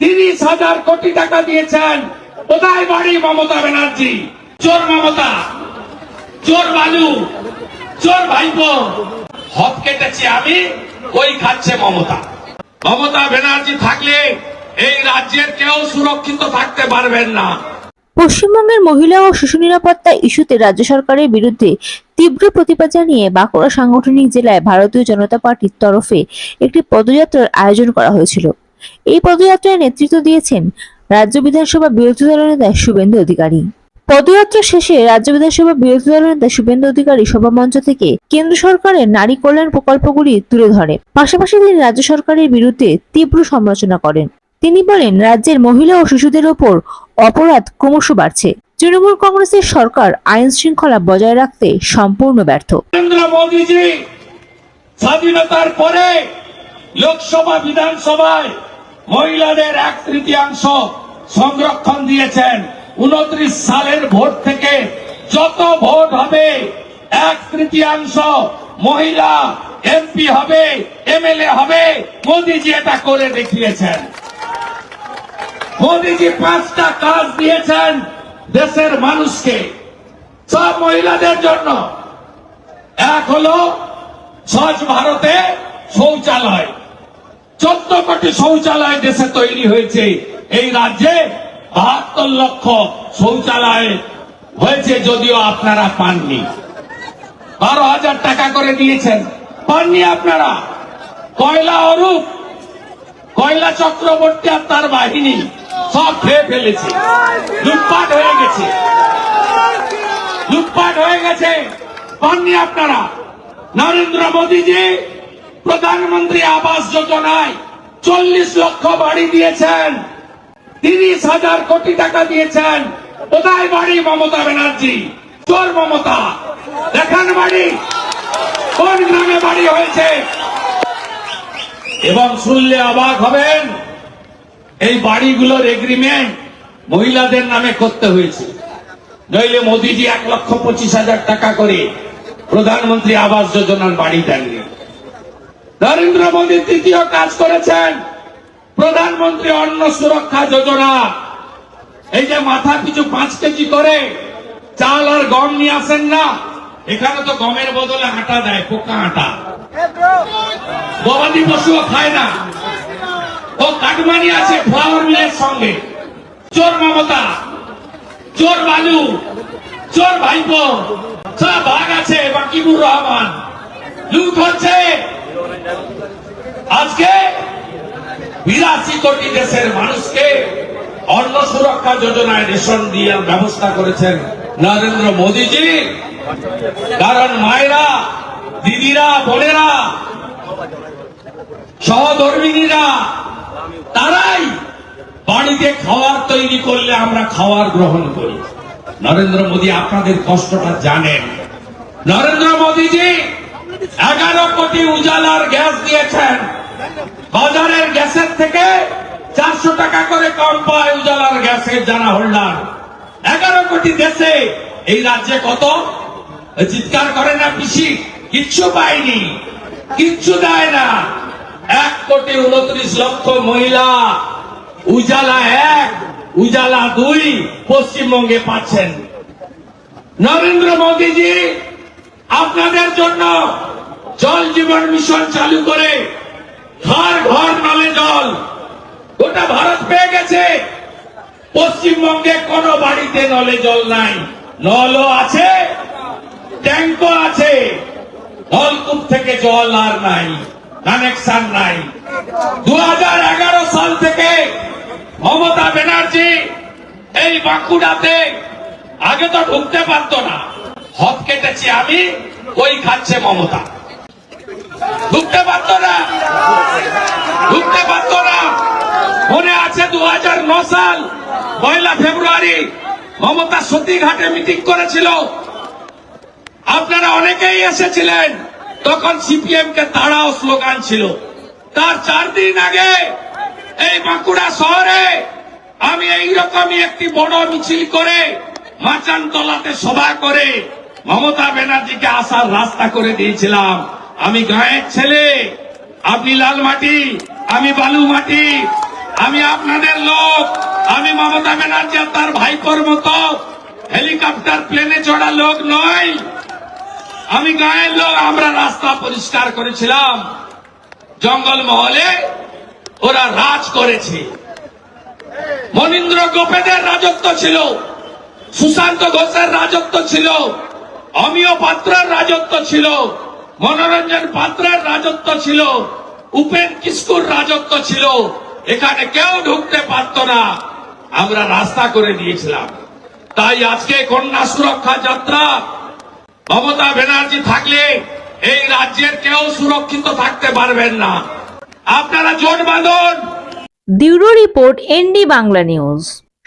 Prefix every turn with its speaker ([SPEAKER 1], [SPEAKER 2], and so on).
[SPEAKER 1] তিরিশ হাজার কোটি টাকা দিয়েছেন কোথায় বাড়ি মমতা ব্যানার্জি। চোর মমতা, চোর বালু, চোর ভাইপো। হক কেটেছি আমি, ওই খাচ্ছে মমতা। মমতা ব্যানার্জি থাকলে এই রাজ্যের কেউ সুরক্ষিত থাকতে পারবেন না।
[SPEAKER 2] পশ্চিমবঙ্গের মহিলা ও শিশু নিরাপত্তা ইস্যুতে রাজ্য সরকারের বিরুদ্ধে তীব্র প্রতিবাদ জানিয়ে বাঁকুড়া সাংগঠনিক জেলায় ভারতীয় জনতা পার্টির তরফে একটি পদযাত্রার আয়োজন করা হয়েছিল। এই পদযাত্রায় নেতৃত্ব দিয়েছেন রাজ্য বিধানসভা বিরোধী দলনেতা শুভেন্দু অধিকারী। পদযাত্রা শেষে রাজ্য বিধানসভা বিরোধী দলনেতা শুভেন্দু অধিকারী সভামঞ্চ থেকে কেন্দ্র সরকারের নারী কল্যাণ প্রকল্পগুলি তুলে ধরে পাশাপাশি তিনি রাজ্য সরকারের বিরুদ্ধে তীব্র সমালোচনা করেন। তিনি বলেন, রাজ্যের মহিলা ও শিশুদের ওপর অপরাধ ক্রমশ বাড়ছে। তৃণমূল কংগ্রেসের সরকার আইন শৃঙ্খলা বজায় রাখতে সম্পূর্ণ ব্যর্থ।
[SPEAKER 1] স্বাধীনতার পরে লোকসভা বিধানসভায় মহিলাদের এক তৃতীয়াংশ সংরক্ষণ দিয়েছেন। উনত্রিশ সালের ভোট থেকে যত ভোট হবে, এক তৃতীয়াংশ মহিলা এমপি হবে, এমএলএ হবে, মোদীজি এটা করে দেখিয়েছেন। মোদীজি পাঁচটা কাজ দিয়েছেন দেশের মানুষকে। সব মহিলাদের জন্য। এক হলো স্বচ্ছ ভারতে শৌচালয়। চোদ্দ কোটি শৌচালয় দেশে তৈরি হয়েছে। এই রাজ্যে বাহাত্তর লক্ষ শৌচালয় হয়েছে যদিও আপনারা পাননি। বারো হাজার টাকা করে দিয়েছেন। পাননি আপনারা? কয়লা অরূপ, কয়লা চক্রবর্তী আর তার বাহিনী সব খেয়ে ফেলেছে। লুটপাট হয়ে গেছে। লুটপাট হয়ে গেছে। পাননি আপনারা? নরেন্দ্র মোদীজি প্রধানমন্ত্রী আবাস যোজনায় চল্লিশ লক্ষ বাড়ি দিয়েছেন, তিরিশ হাজার কোটি টাকা দিয়েছেন। কোথায় বাড়ি, মমতা ব্যানার্জি? চোর মমতা। দেখান বাড়ি। কোন গ্রামে বাড়ি হয়েছে? এবং শুনলে অবাক হবেন, এই বাড়িগুলোর এগ্রিমেন্ট মহিলাদের নামে করতে হয়েছে। নইলে মোদিজি এক লক্ষ পঁচিশ হাজার টাকা করে প্রধানমন্ত্রী আবাস যোজনার বাড়ি দেননি। নরেন্দ্র মোদী তৃতীয় কাজ করেছেন। প্রধানমন্ত্রী অন্ন সুরক্ষা যোজনা। এই যে মাথা পিছু পাঁচ কেজি করে, চাল আর গম নিয়ে আসেন না? এখানে তো গমের বদলে আটা দেয়, পোকা আটা। গবাদি পশুও খায় না। ও কাটমানি আছে ফ্লাওয়ার মিলের সঙ্গে। চোর মমতা, চোর বালু, চোর ভাইপো। সব ভাগ আছে, বাকিবুর রহমান। লুট হচ্ছে। আজকে বিরাশি কোটি দেশের মানুষকে অন্ন সুরক্ষা যোজনায় রেশন দিয়ে ব্যবস্থা করেছেন নরেন্দ্র মোদীজি। কারণ মায়েরা, দিদিরা, বোনেরা, সহধর্মিনীরা, তারাই বাড়িতে খাবার তৈরি করলে আমরা খাবার গ্রহণ করি। নরেন্দ্র মোদী আপনাদের কষ্টটা জানেন। নরেন্দ্র মোদীজি এগারো কোটি উজালার গ্যাস দিয়েছেন। বাজারের গ্যাসের থেকে চারশো টাকা করে কম পায় উজালার গ্যাসের জানা হোল্ডার। এগারো কোটি দেশে এই রাজ্যে কত? চিৎকার করে না পিসি, কিচ্ছু পায়নি, কিচ্ছু দেয় না। এক কোটি উনত্রিশ লক্ষ মহিলা উজালা এক, উজালা দুই পশ্চিমবঙ্গে পাচ্ছেন। নরেন্দ্র মোদীজি, আপনাদের জন্য জল জীবন মিশন চালু করে ঘর ঘর নলে জল। গোটা ভারত পেয়ে গেছে। পশ্চিমবঙ্গে কোন বাড়িতে নলে জল নাই। নলও আছে, ট্যাঙ্কও আছে। নলকূপ থেকে জল আর নাই কানেকশন নাই। দু হাজার এগারো সাল থেকে মমতা ব্যানার্জি এই বাঁকুড়াতে আগে তো ঢুকতে পারতো না। হক কেটেছি আমি, ওই খাচ্ছে মমতা। ঢুকতে পারতো না। ঢুকতে পারতো না। মনে আছে দু সাল, পয়লা ফেব্রুয়ারি, মমতা সতীঘাটে মিটিং করেছিল। আপনারা অনেকেই এসেছিলেন, তখন সিপিএম কে তাড়াও স্লোগান ছিল। তার চার দিন আগে এই বাঁকুড়া শহরে আমি এইরকমই একটি বড় মিছিল করে মাচান তলাতে সভা করে মমতা ব্যানার্জিকে আসার রাস্তা করে দিয়েছিলাম। আমি গায়ের ছেলে, আপনি লাল মাটি, আমি বালু মাটি, আমি আপনাদের লোক, আমি মমতা ব্যানার্জি আর তার ভাইপোর মতো। হেলিকপ্টার, প্লেনে চড়া লোক নয়। আমি গায়ের লোক, আমরা রাস্তা পরিষ্কার করেছিলাম। জঙ্গল মহলে ওরা রাজ করেছে। মনীন্দ্র গোপেদের রাজত্ব ছিল। সুশান্ত ঘোষের রাজত্ব ছিল। অমিয় পাত্রের রাজত্ব ছিল। মনোরঞ্জন পাত্রের রাজত্ব ছিল। উপেন কিস্কুর রাজত্ব ছিল। এখানে কেউ ঢুকতে পারত না। আমরা রাস্তা করে দিয়েছিলাম। তাই আজকে কন্যা সুরক্ষা যাত্রা। মমতা ব্যানার্জি থাকলে এই রাজ্যের কেউ সুরক্ষিত থাকতে পারবেন না। আপনারা জোট বাঁধুন।
[SPEAKER 2] Bureau report ND Bangla news.